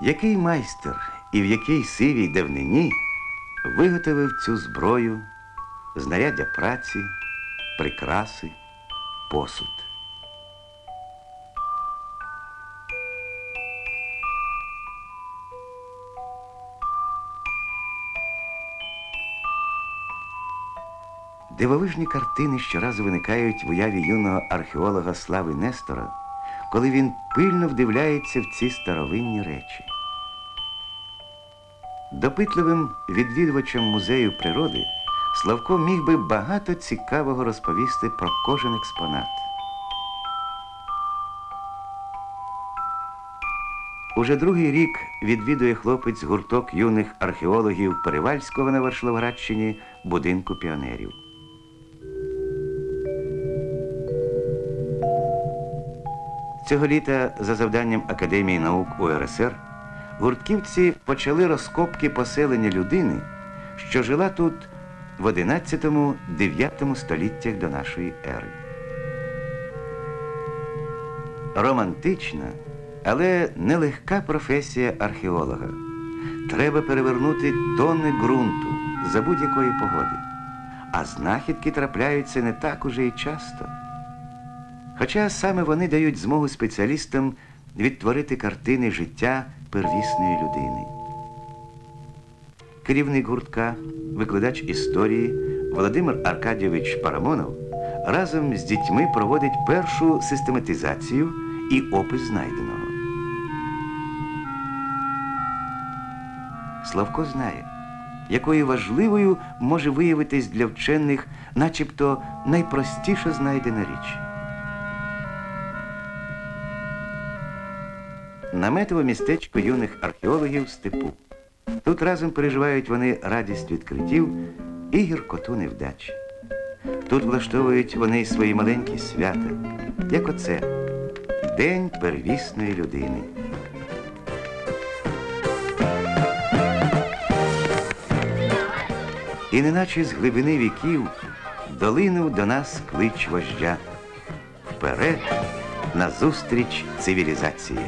Який майстер і в якій сивій давнині виготовив цю зброю, знаряддя праці, прикраси, посуд. Дивовижні картини щоразу виникають в уяві юного археолога Слави Нестора, коли він пильно вдивляється в ці старовинні речі. Допитливим відвідувачам музею природи Славко міг би багато цікавого розповісти про кожен експонат. Уже другий рік відвідує хлопець гурток юних археологів Перевальського на Вершловградщині будинку піонерів. Цього літа за завданням Академії наук УРСР гуртківці почали розкопки поселення людини, що жила тут в 11-9 століттях до нашої ери. Романтична, але нелегка професія археолога. Треба перевернути тонни ґрунту за будь-якої погоди. А знахідки трапляються не так уже і часто. Хоча саме вони дають змогу спеціалістам відтворити картини життя первісної людини. Керівник гуртка, викладач історії Володимир Аркадійович Парамонов разом з дітьми проводить першу систематизацію і опис знайденого. Славко знає, якою важливою може виявитись для вчених начебто найпростіше знайдена річ. Наметове містечко юних археологів степу. Тут разом переживають вони радість відкриттів і гіркоту невдач. Тут влаштовують вони свої маленькі свята, як оце День первісної людини. І неначе з глибини віків долинув до нас клич вождя. Вперед, назустріч цивілізації.